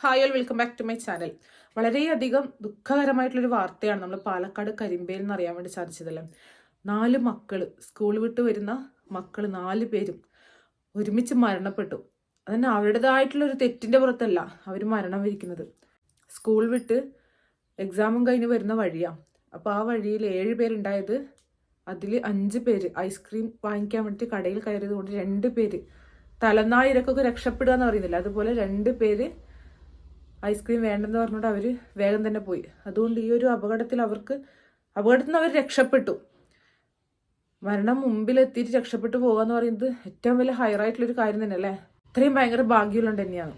Hi all welcome back to my channel വളരെയധികം ദുഃഖകരമായിട്ടുള്ളൊരു വാർത്തയാണ് നമ്മൾ പാലക്കാട് കരിമ്പേൽ എന്ന് അറിയാൻ വേണ്ടി സാധിച്ചതല്ലേ? നാല് മക്കൾ സ്കൂൾ വിട്ട് വരുന്ന മക്കൾ നാല് പേരും ഒരുമിച്ച് മരണപ്പെട്ടു. അതന്നെ അവരുടേതായിട്ടുള്ളൊരു തെറ്റിന്റെ പുറത്തല്ല അവർ മരണം വരിക്കുന്നത് സ്കൂൾ വിട്ട് എക്സാമും കഴിഞ്ഞ് വരുന്ന വഴിയാണ് അപ്പോൾ ആ വഴിയിൽ ഏഴ് പേരുണ്ടായത് അതിൽ അഞ്ച് പേര് ഐസ്ക്രീം വാങ്ങിക്കാൻ വേണ്ടി കടയിൽ കയറിയത് കൊണ്ട് രണ്ട് പേര് തലനായിരക്കൊക്കെ രക്ഷപ്പെടുക എന്ന് പറയുന്നില്ല. അതുപോലെ രണ്ട് പേര് ഐസ്ക്രീം വേണ്ടെന്ന് പറഞ്ഞിട്ട് അവർ വേഗം തന്നെ പോയി. അതുകൊണ്ട് ഈ ഒരു അപകടത്തിൽ അവർക്ക് അപകടത്തിൽ നിന്ന് അവർ രക്ഷപ്പെട്ടു. മരണം മുമ്പിലെത്തിയിട്ട് രക്ഷപ്പെട്ടു പോകുക എന്ന് പറയുന്നത് ഏറ്റവും വലിയ ഹൈറായിട്ടുള്ളൊരു കാര്യം തന്നെയല്ലേ? ഇത്രയും ഭയങ്കര ഭാഗ്യമുള്ളത് തന്നെയാണ്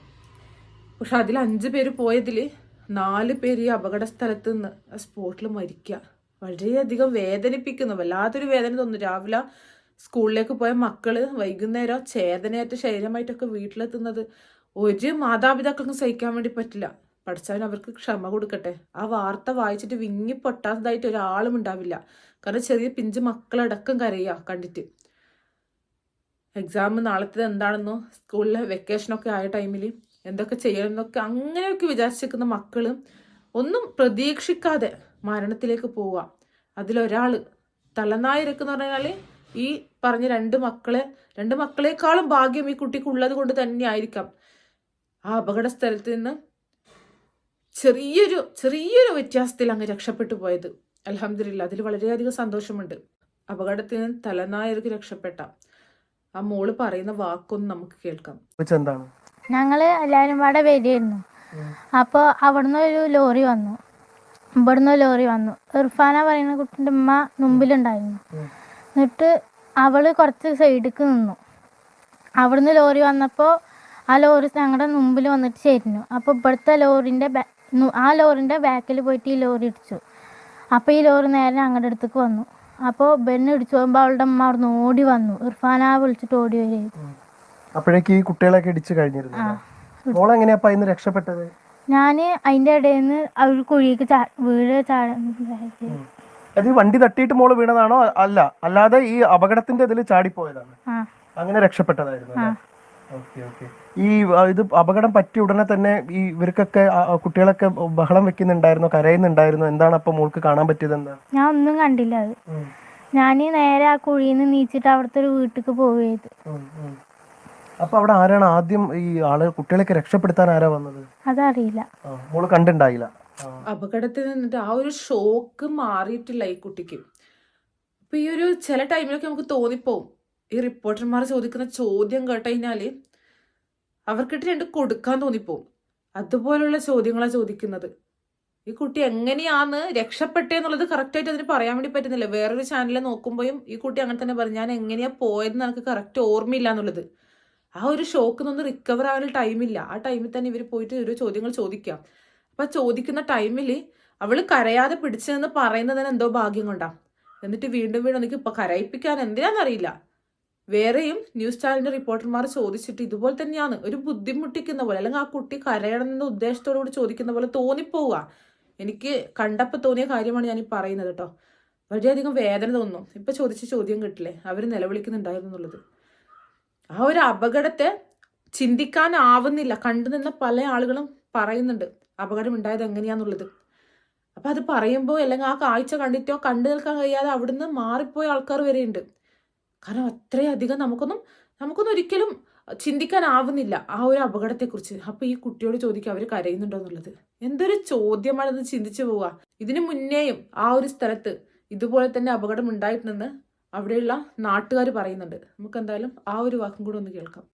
പക്ഷെ അതിൽ അഞ്ച് പേര് പോയതിൽ നാല് പേര് ഈ അപകട സ്ഥലത്ത് നിന്ന് ആ സ്പോട്ടിൽ മരിക്കുക. വളരെയധികം വേദനിപ്പിക്കുന്നു. വല്ലാത്തൊരു വേദന തോന്നുന്നു. രാവിലെ സ്കൂളിലേക്ക് പോയ മക്കൾ വൈകുന്നേരം ചേതനയേറ്റ ശരീരമായിട്ടൊക്കെ വീട്ടിലെത്തുന്നത് ഒരു മാതാപിതാക്കൾക്കും സഹിക്കാൻ വേണ്ടി പറ്റില്ല. പഠിച്ചവൻ അവർക്ക് ക്ഷമ കൊടുക്കട്ടെ. ആ വാർത്ത വായിച്ചിട്ട് വിങ്ങി പൊട്ടാത്തതായിട്ട് ഒരാളും ഉണ്ടാവില്ല. കാരണം ചെറിയ പിഞ്ച് മക്കളടക്കം കരയുക കണ്ടിട്ട്. എക്സാം നാളത്തെ എന്താണെന്നോ സ്കൂളിലെ വെക്കേഷനൊക്കെ ആയ ടൈമിൽ എന്തൊക്കെ ചെയ്യണമെന്നൊക്കെ അങ്ങനെയൊക്കെ വിചാരിച്ചിരിക്കുന്ന മക്കൾ ഒന്നും പ്രതീക്ഷിക്കാതെ മരണത്തിലേക്ക് പോവുക. അതിലൊരാൾ തലനായിരക്കെന്ന് പറഞ്ഞാൽ ഈ പറഞ്ഞ രണ്ട് മക്കളെ രണ്ട് മക്കളെക്കാളും ഭാഗ്യം ഈ കുട്ടിക്ക് ഉള്ളത് കൊണ്ട് തന്നെ ആയിരിക്കാം ആ അപകട സ്ഥലത്ത് നിന്ന് ചെറിയൊരു ചെറിയൊരു വ്യത്യാസത്തിൽ അങ്ങ് രക്ഷപ്പെട്ടു പോയത്. അലഹമില്ല അതിൽ വളരെയധികം സന്തോഷമുണ്ട്. അപകടത്തിൽ നിന്ന് തലനായർക്ക് രക്ഷപ്പെട്ട ആ മോൾ പറയുന്ന വാക്കൊന്ന് നമുക്ക് കേൾക്കാം. എന്താണ്? ഞങ്ങൾ എല്ലാവരും പാടെ വരികയായിരുന്നു. അപ്പോൾ അവിടുന്ന് ഒരു ലോറി വന്നു. ഇവിടുന്ന് ലോറി വന്നു. ഇർഫാന പറയുന്ന കുട്ടിന്റെ ഉമ്മ മുമ്പിലുണ്ടായിരുന്നു. എന്നിട്ട് അവൾ കുറച്ച് സൈഡിക്ക് നിന്നു. അവിടുന്ന് ലോറി വന്നപ്പോൾ ആ ലോറി ഞങ്ങളുടെ മുമ്പിൽ വന്നിട്ട് ചേരുന്നു. അപ്പോൾ ഇവിടുത്തെ ലോറിന്റെ ആ ലോറിന്റെ ബാക്കിൽ പോയിട്ട് ഈ ലോറി ഇടിച്ചു. അപ്പോൾ ഈ ലോറി നേരെ ഞങ്ങളുടെ അടുത്തേക്ക് വന്നു. അപ്പോൾ ബെന്ന് ഇടിച്ചു പോകുമ്പോൾ അവളുടെ അമ്മ അവിടുന്ന് ഓടി വന്നു. ഇർഫാന വിളിച്ചിട്ട് ഓടി വരികയായിരുന്നു അപ്പോഴേക്ക് ഈ കുട്ടികളൊക്കെ ഇടിച്ചു കഴിഞ്ഞിരുന്നു രക്ഷപ്പെട്ടത്? ഞാൻ അതിന്റെ ഇടയിൽ നിന്ന് അവർ കുഴിക്ക് വീട് അത് വണ്ടി തട്ടിയിട്ട് മോൾ വീണതാണോ അല്ല? അല്ലാതെ ഈ അപകടത്തിന്റെ ഇതിൽ ചാടിപ്പോയതാണ്. അങ്ങനെ രക്ഷപ്പെട്ടതായിരുന്നു ഓക്കെ ഓക്കെ. ഈ ഇത് അപകടം പറ്റിയ ഉടനെ തന്നെ ഈ ഇവർക്കൊക്കെ കുട്ടികളൊക്കെ ബഹളം വെക്കുന്നുണ്ടായിരുന്നോ കരയുന്നുണ്ടായിരുന്നോ. എന്താണ് അപ്പൊ മോൾക്ക് കാണാൻ പറ്റിയത് എന്താ ഞാൻ ഒന്നും കണ്ടില്ല അത്. ഞാൻ നേരെ ആ കുഴിയിൽ നിന്ന് നീച്ചിട്ട് അവിടുത്തെ ഒരു വീട്ടിലേക്ക് പോവുകയത് അപ്പൊ അവിടെ ആരാണ് ആദ്യം ഈ ആൾ കുട്ടികളൊക്കെ രക്ഷപ്പെടുത്താൻ ആരാ വന്നത്? അതറിയില്ല. മോൾ കണ്ടിണ്ടായില്ല. അപകടത്തിൽ നിന്നിട്ട് ആ ഒരു ഷോക്ക് മാറിയിട്ടില്ല ഈ കുട്ടിക്ക്. അപ്പൊ ഈ ഒരു ചില ടൈമിലൊക്കെ നമുക്ക് തോന്നിപ്പോവും. ഈ റിപ്പോർട്ടർമാർ ചോദിക്കുന്ന ചോദ്യം കേട്ട് കഴിഞ്ഞാൽ അവർക്കിട്ട് രണ്ട് കൊടുക്കാൻ തോന്നിപ്പോവും. അതുപോലുള്ള ചോദ്യങ്ങളാണ് ചോദിക്കുന്നത്. ഈ കുട്ടി എങ്ങനെയാന്ന് രക്ഷപ്പെട്ടേ എന്നുള്ളത് കറക്റ്റായിട്ട് അതിന് പറയാൻ വേണ്ടി പറ്റുന്നില്ല. വേറൊരു ചാനലിൽ നോക്കുമ്പോഴും ഈ കുട്ടി അങ്ങനെ തന്നെ പറഞ്ഞു ഞാൻ എങ്ങനെയാ പോയതെന്ന് എനിക്ക് കറക്റ്റ് ഓർമ്മയില്ല എന്നുള്ളത്. ആ ഒരു ഷോക്കിൽ നിന്ന് റിക്കവർ ആവാനുള്ള ടൈമില്ല ആ ടൈമിൽ തന്നെ ഇവർ പോയിട്ട് ഓരോ ചോദ്യങ്ങൾ ചോദിക്കാം. അപ്പൊ ചോദിക്കുന്ന ടൈമിൽ അവൾ കരയാതെ പിടിച്ചതെന്ന് പറയുന്നതിന് എന്തോ ഭാഗ്യം കൊണ്ടാ. എന്നിട്ട് വീണ്ടും വീണ്ടും എനിക്ക് ഇപ്പൊ കരയിപ്പിക്കാൻ എന്തിനാന്നറിയില്ല വേറെയും ന്യൂസ് ചാനലിന്റെ റിപ്പോർട്ടർമാർ ചോദിച്ചിട്ട് ഇതുപോലെ തന്നെയാണ്. ഒരു ബുദ്ധിമുട്ടിക്കുന്ന പോലെ അല്ലെങ്കിൽ ആ കുട്ടി കരയണം എന്ന ഉദ്ദേശത്തോടു കൂടി ചോദിക്കുന്ന പോലെ തോന്നിപ്പോവുക. എനിക്ക് കണ്ടപ്പോൾ തോന്നിയ കാര്യമാണ് ഞാൻ ഈ പറയുന്നത് കേട്ടോ. വളരെയധികം വേദന തോന്നുന്നു. ഇപ്പൊ ചോദിച്ച ചോദ്യം കിട്ടില്ലേ? അവർ നിലവിളിക്കുന്നുണ്ടായിരുന്നു എന്നുള്ളത്. ആ ഒരു അപകടത്തെ ചിന്തിക്കാനാവുന്നില്ല. കണ്ടു നിന്ന പല ആളുകളും പറയുന്നുണ്ട് അപകടം ഉണ്ടായത് എങ്ങനെയാന്നുള്ളത്. അപ്പൊ അത് പറയുമ്പോൾ അല്ലെങ്കിൽ ആ കാഴ്ച കണ്ടിട്ടോ കണ്ടു നിൽക്കാൻ കഴിയാതെ അവിടുന്ന് മാറിപ്പോയ ആൾക്കാർ വരെയുണ്ട്. കാരണം അത്രയധികം നമുക്കൊന്നും നമുക്കൊന്നും ഒരിക്കലും ചിന്തിക്കാനാവുന്നില്ല ആ ഒരു അപകടത്തെക്കുറിച്ച്. അപ്പൊ ഈ കുട്ടിയോട് ചോദിക്കുക അവർ കരയുന്നുണ്ടോ എന്നുള്ളത്. എന്തൊരു ചോദ്യമാണെന്ന് ചിന്തിച്ചു പോവുക ഇതിനു മുന്നേയും ആ ഒരു സ്ഥലത്ത് ഇതുപോലെ തന്നെ അപകടം ഉണ്ടായിട്ടുണ്ടെന്ന് അവിടെയുള്ള നാട്ടുകാർ പറയുന്നുണ്ട്. നമുക്ക് എന്തായാലും ആ ഒരു വാക്കും കൂടെ ഒന്ന് കേൾക്കാം.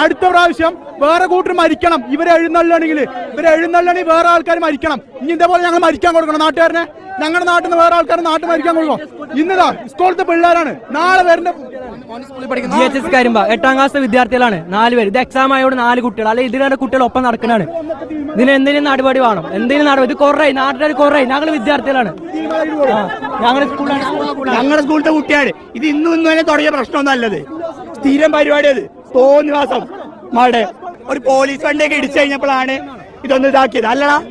അടുത്ത പ്രാവശ്യം വേറെ കൂട്ടർ മരിക്കണം. ഇവരെ എഴുന്നള്ളണെങ്കിൽ ഇവരെ എഴുന്നള്ളണെങ്കിൽ വേറെ ആൾക്കാർ മരിക്കണം. ഇനി ഇതേപോലെ ഞങ്ങൾ മരിക്കാൻ കൊടുക്കണം നാട്ടുകാരനെ? ഞങ്ങളുടെ നാട്ടിൽ നിന്ന് വേറെ ആൾക്കാർ നാട്ടിൽ മരിക്കാൻ കൊടുക്കണം? ഇന്നതാ സ്കൂളത്തെ പിള്ളേരാണ്. നാളെ വരുന്ന ജി എച്ച് എസ് കരിമ്പ എട്ടാം ക്ലാസ് വിദ്യാർത്ഥികളാണ്. നാല് പേര്. ഇത് എക്സാം ആയോട് നാല് കുട്ടികൾ അല്ലെ ഇതിനാണ് കുട്ടികൾ ഒപ്പം നടക്കുന്നതാണ് ഇതിന് എന്തെങ്കിലും നടപടി വേണം. എന്തെങ്കിലും നടപടി. ഇത് കുറേ നാട്ടുകാർ കുറേ ഞങ്ങൾ വിദ്യാർത്ഥികളാണ്. ഞങ്ങളുടെ സ്കൂളാണ് ഞങ്ങളുടെ സ്കൂളിലെ കുട്ടിയാണ്. ഇത് ഇന്നും ഇന്നും തന്നെ തുടങ്ങിയ പ്രശ്നമൊന്നും അല്ലത്. സ്ഥിരം പരിപാടി അത് തോന്നിവാസം. മാടെ ഒരു പോലീസ് വണ്ടിയൊക്കെ ഇടിച്ചു കഴിഞ്ഞപ്പോഴാണ് ഇതൊന്ന് ഇതാക്കിയത്. അല്ലടാ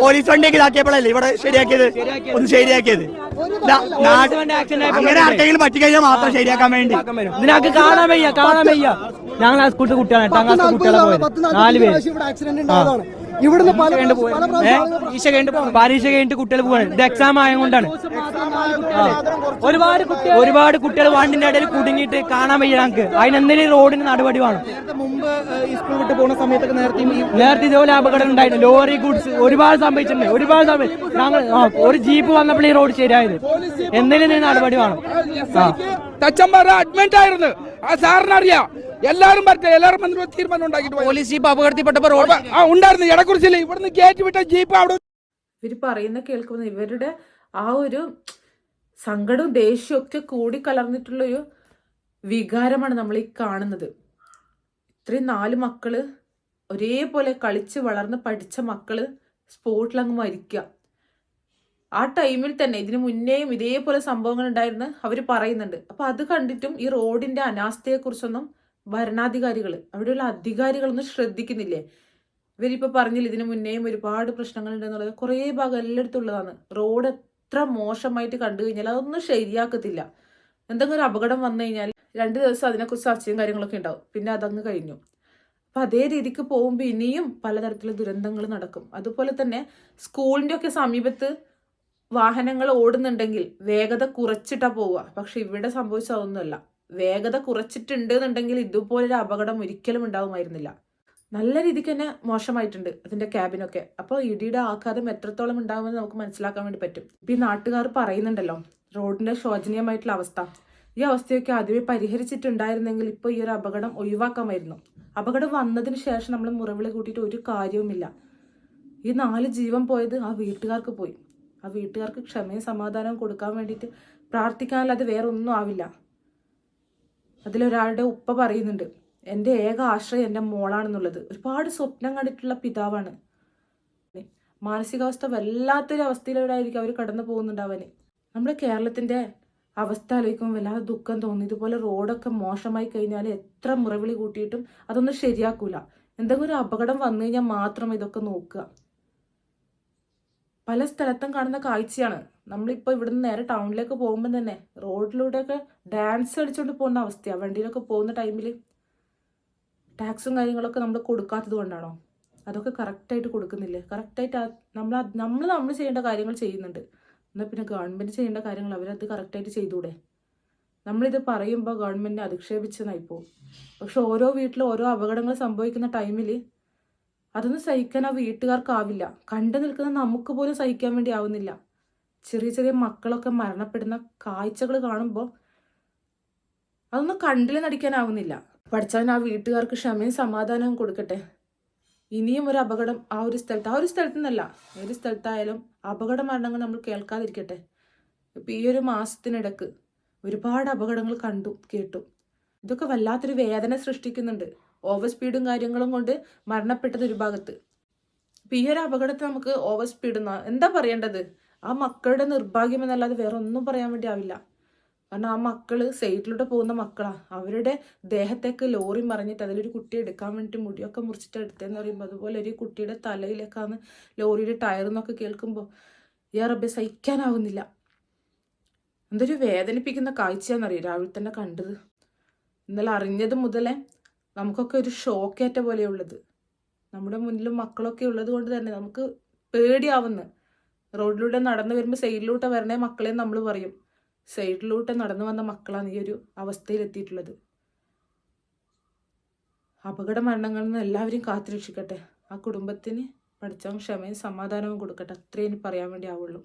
പോലീസ് വണ്ടിയൊക്കെ ഇതാക്കിയപ്പോഴല്ലേ ഇവിടെ ശരിയാക്കിയത്? ഒന്ന് ശരിയാക്കിയത്. ദാ, നാട്- അങ്ങനെ ആർക്കെങ്കിലും പറ്റിക്കഴിഞ്ഞാൽ മാത്രം ശരിയാക്കാൻ വേണ്ടി. ഇതിനൊക്കെ കാണാൻ വയ്യ കാണാൻ വയ്യ. ഞങ്ങൾ ആ സ്കൂളിലെ കുട്ടികളാണ്. എട്ടാം ക്ലാസ് കുട്ടികളെ പോയത്. നാല് പേര്. ഇവിടെ ആക്സിഡന്റ് ഉണ്ടായതാണ്. ഇവിടുന്ന് പല പരീക്ഷ കഴിഞ്ഞിട്ട് പരീക്ഷ കഴിഞ്ഞിട്ട് കുട്ടികൾ പോവാണ്. ഇത് എക്സാം ആയതുകൊണ്ടാണ് ഒരുപാട് കുട്ടികൾ ഒരുപാട് കുട്ടികൾ വണ്ടിന്റെ ഇടയിൽ കുടുങ്ങിയിട്ട് കാണാൻ വയ്യ ഞങ്ങൾക്ക് അതിനെന്തെങ്കിലും റോഡിന് നടപടി വേണം. മുമ്പ് സ്കൂൾ വിട്ട് പോകുന്ന സമയത്തൊക്കെ നേരത്തെ നേരത്തെ ഇതുപോലെ അപകടം ഉണ്ടായിരുന്നു. ലോറി ഗുഡ്സ് ഒരുപാട് സംഭവിച്ചിട്ടുണ്ട്. ഒരുപാട് സംഭവിച്ചു ഞങ്ങൾ ഒരു ജീപ്പ് വന്നപ്പോൾ ഈ റോഡ് ശരിയായത്. എന്തെങ്കിലും നടപടി വേണം. തച്ചന്മാർ അഡ്മിറ്റ് ആയിരുന്നു. ആ സാറിന് അറിയാം. എല്ലാരും പറഞ്ഞ എല്ലാരും വന്നിട്ട് തീരുമാനം ഉണ്ടാക്കിയിട്ട് പോലീസ് ജീപ്പ് അപകടത്തിൽപ്പെട്ടപ്പോ റോഡ് ആ ഉണ്ടായിരുന്നു ഇടക്കുറിച്ചില്ല ഇവിടുന്ന് കയറ്റി വിട്ട ജീപ്പ് അവിടെ ഇവർ പറയുന്ന കേൾക്കുന്നത് ഇവരുടെ ആ ഒരു സങ്കടവും ദേഷ്യവും ഒക്കെ കൂടി കലർന്നിട്ടുള്ളൊരു വികാരമാണ് നമ്മൾ ഈ കാണുന്നത്. ഇത്രയും നാല് മക്കൾ ഒരേപോലെ കളിച്ച് വളർന്ന് പഠിച്ച മക്കൾ സ്പോട്ടിൽ അങ്ങ് മരിക്കുക ആ ടൈമിൽ തന്നെ ഇതിനു മുന്നേയും ഇതേപോലെ സംഭവങ്ങൾ ഉണ്ടായിരുന്നു അവർ പറയുന്നുണ്ട്. അപ്പൊ അത് കണ്ടിട്ടും ഈ റോഡിന്റെ അനാസ്ഥയെക്കുറിച്ചൊന്നും ഭരണാധികാരികൾ അവിടെയുള്ള അധികാരികളൊന്നും ശ്രദ്ധിക്കുന്നില്ലേ? ഇവരിപ്പോൾ പറഞ്ഞില്ല ഇതിനു മുന്നേയും ഒരുപാട് പ്രശ്നങ്ങൾ പ്രശ്നങ്ങളുണ്ടെന്നുള്ളത്. കുറേ ഭാഗം എല്ലായിടത്തും ഉള്ളതാണ് റോഡ് എത്ര മോശമായിട്ട് കണ്ടു കഴിഞ്ഞാൽ അതൊന്നും ശരിയാക്കത്തില്ല. എന്തെങ്കിലും ഒരു അപകടം വന്നു കഴിഞ്ഞാൽ രണ്ട് ദിവസം അതിനെക്കുറിച്ച് ചർച്ചയും കാര്യങ്ങളൊക്കെ ഉണ്ടാവും. പിന്നെ അതങ്ങ് കഴിഞ്ഞു. അപ്പം അതേ രീതിക്ക് പോകുമ്പോൾ ഇനിയും പലതരത്തിലുള്ള ദുരന്തങ്ങൾ നടക്കും. അതുപോലെ തന്നെ സ്കൂളിന്റെ ഒക്കെ സമീപത്ത് വാഹനങ്ങൾ ഓടുന്നുണ്ടെങ്കിൽ വേഗത കുറച്ചിട്ടാ പോവുക. പക്ഷെ ഇവിടെ സംഭവിച്ചതൊന്നുമല്ല വേഗത കുറച്ചിട്ടുണ്ട് എന്നുണ്ടെങ്കിൽ ഇതുപോലൊരു അപകടം ഒരിക്കലും ഉണ്ടാവുമായിരുന്നില്ല. നല്ല രീതിക്ക് തന്നെ മോശമായിട്ടുണ്ട് അതിന്റെ ക്യാബിനൊക്കെ. അപ്പോൾ ഇടിയുടെ ആഘാതം എത്രത്തോളം ഉണ്ടാകുമെന്ന് നമുക്ക് മനസ്സിലാക്കാൻ വേണ്ടി പറ്റും. ഇപ്പം ഈ നാട്ടുകാർ പറയുന്നുണ്ടല്ലോ റോഡിന്റെ ശോചനീയമായിട്ടുള്ള അവസ്ഥ. ഈ അവസ്ഥയൊക്കെ ആദ്യമേ പരിഹരിച്ചിട്ടുണ്ടായിരുന്നെങ്കിൽ ഇപ്പോൾ ഈ ഒരു അപകടം ഒഴിവാക്കാമായിരുന്നു. അപകടം വന്നതിന് ശേഷം നമ്മൾ മുറവിളി കൂട്ടിയിട്ട് ഒരു കാര്യവുമില്ല. ഈ നാല് ജീവൻ പോയത് ആ വീട്ടുകാർക്ക് പോയി. ആ വീട്ടുകാർക്ക് ക്ഷമയും സമാധാനവും കൊടുക്കാൻ വേണ്ടിയിട്ട് പ്രാർത്ഥിക്കാനല്ലാതെ വേറെ ഒന്നും ആവില്ല. അതിലൊരാളുടെ ഉപ്പ പറയുന്നുണ്ട് എന്റെ ഏക ആശ്രയം എന്റെ മോളാണെന്നുള്ളത്. ഒരുപാട് സ്വപ്നം കണ്ടിട്ടുള്ള പിതാവാണ്. മാനസികാവസ്ഥ വല്ലാത്തൊരു അവസ്ഥയിലൂടെയായിരിക്കും അവർ കടന്നു പോകുന്നുണ്ടാവന്. നമ്മുടെ കേരളത്തിന്റെ അവസ്ഥ ആലോചിക്കുമ്പോൾ വല്ലാതെ ദുഃഖം തോന്നി. ഇതുപോലെ റോഡൊക്കെ മോശമായി കഴിഞ്ഞാൽ എത്ര മുറവിളി കൂട്ടിയിട്ടും അതൊന്നും ശരിയാക്കൂല. എന്തെങ്കിലും ഒരു അപകടം വന്നു കഴിഞ്ഞാൽ മാത്രം ഇതൊക്കെ നോക്കുക. പല സ്ഥലത്തും കാണുന്ന കാഴ്ചയാണ്. നമ്മളിപ്പോൾ ഇവിടുന്ന് നേരെ ടൗണിലേക്ക് പോകുമ്പോൾ തന്നെ റോഡിലൂടെയൊക്കെ ഡാൻസ് കളിച്ചുകൊണ്ട് പോകുന്ന അവസ്ഥയാണ് വണ്ടിയിലൊക്കെ പോകുന്ന ടൈമിൽ ടാക്സും കാര്യങ്ങളൊക്കെ നമ്മൾ കൊടുക്കാത്തത് കൊണ്ടാണോ? അതൊക്കെ കറക്റ്റായിട്ട് കൊടുക്കുന്നില്ലേ? കറക്റ്റായിട്ട് നമ്മൾ നമ്മൾ നമ്മൾ ചെയ്യേണ്ട കാര്യങ്ങൾ ചെയ്യുന്നുണ്ട്. എന്നാൽ പിന്നെ ഗവൺമെന്റ് ചെയ്യേണ്ട കാര്യങ്ങൾ അവരത് കറക്റ്റായിട്ട് ചെയ്തൂടെ? നമ്മളിത് പറയുമ്പോൾ ഗവൺമെന്റ് അധിക്ഷേപിച്ചെന്നായിപ്പോൾ പക്ഷെ ഓരോ വീട്ടിലും ഓരോ അപകടങ്ങൾ സംഭവിക്കുന്ന ടൈമിൽ അതൊന്നും സഹിക്കാൻ ആ വീട്ടുകാർക്കാവില്ല. കണ്ടു നിൽക്കുന്ന നമുക്ക് പോലും സഹിക്കാൻ വേണ്ടി ആവുന്നില്ല. ചെറിയ ചെറിയ മക്കളൊക്കെ മരണപ്പെടുന്ന കാഴ്ചകൾ കാണുമ്പോൾ അതൊന്നും കണ്ടിൽ നടിക്കാനാവുന്നില്ല. പഠിച്ചവൻ ആ വീട്ടുകാർക്ക് ക്ഷമയും സമാധാനവും കൊടുക്കട്ടെ. ഇനിയും ഒരു അപകടം ആ ഒരു സ്ഥലത്ത് ആ ഒരു സ്ഥലത്തു നിന്നല്ല ഏത് സ്ഥലത്തായാലും അപകട മരണങ്ങൾ നമ്മൾ കേൾക്കാതിരിക്കട്ടെ. ഇപ്പം ഈ ഒരു മാസത്തിനിടക്ക് ഒരുപാട് അപകടങ്ങൾ കണ്ടു കേട്ടു. ഇതൊക്കെ വല്ലാത്തൊരു വേദന സൃഷ്ടിക്കുന്നുണ്ട്. ഓവർ സ്പീഡും കാര്യങ്ങളും കൊണ്ട് മരണപ്പെട്ടത് ഒരു ഭാഗത്ത്. ഇപ്പം ഈ ഒരു അപകടത്തിൽ നമുക്ക് ഓവർ സ്പീഡ് എന്താ പറയേണ്ടത്? ആ മക്കളുടെ നിർഭാഗ്യം എന്നല്ലാതെ വേറെ ഒന്നും പറയാൻ വേണ്ടി ആവില്ല. കാരണം ആ മക്കൾ സൈഡിലൂടെ പോകുന്ന മക്കളാ. അവരുടെ ദേഹത്തേക്ക് ലോറി മറിഞ്ഞിട്ട് അതിലൊരു കുട്ടി എടുക്കാൻ വേണ്ടി മുടിയൊക്കെ മുറിച്ചിട്ട് എടുത്തതെന്ന് പറയുമ്പോൾ അതുപോലെ ഒരു കുട്ടിയുടെ തലയിലേക്കാണ് ലോറിയുടെ ടയർ എന്നൊക്കെ കേൾക്കുമ്പോൾ ഈ റബ്ബെ സഹിക്കാനാവുന്നില്ല. എന്തൊരു വേദനിപ്പിക്കുന്ന കാഴ്ചയാണെന്നറിയാം രാവിലെ തന്നെ കണ്ടത്. ഇന്നലെ അറിഞ്ഞത് മുതലേ നമുക്കൊക്കെ ഒരു ഷോക്കേറ്റ പോലെയുള്ളത്. നമ്മുടെ മുന്നിലും മക്കളൊക്കെ ഉള്ളത് കൊണ്ട് തന്നെ നമുക്ക് പേടിയാവുന്ന. റോഡിലൂടെ നടന്നു വരുമ്പോൾ സൈഡിലൂടെ വരണേ മക്കളെ നമ്മൾ പറയും. സൈഡിലൂടെ നടന്നു വന്ന മക്കളാണ് ഈ ഒരു അവസ്ഥയിലെത്തിയിട്ടുള്ളത്. അപകട മരണങ്ങളിൽ നിന്ന് എല്ലാവരെയും കാത്തുരക്ഷിക്കട്ടെ ആ കുടുംബത്തിന് പഠിച്ചവൻ ക്ഷമയും സമാധാനവും കൊടുക്കട്ടെ. അത്രയും പറയാൻ വേണ്ടി ആവുള്ളൂ.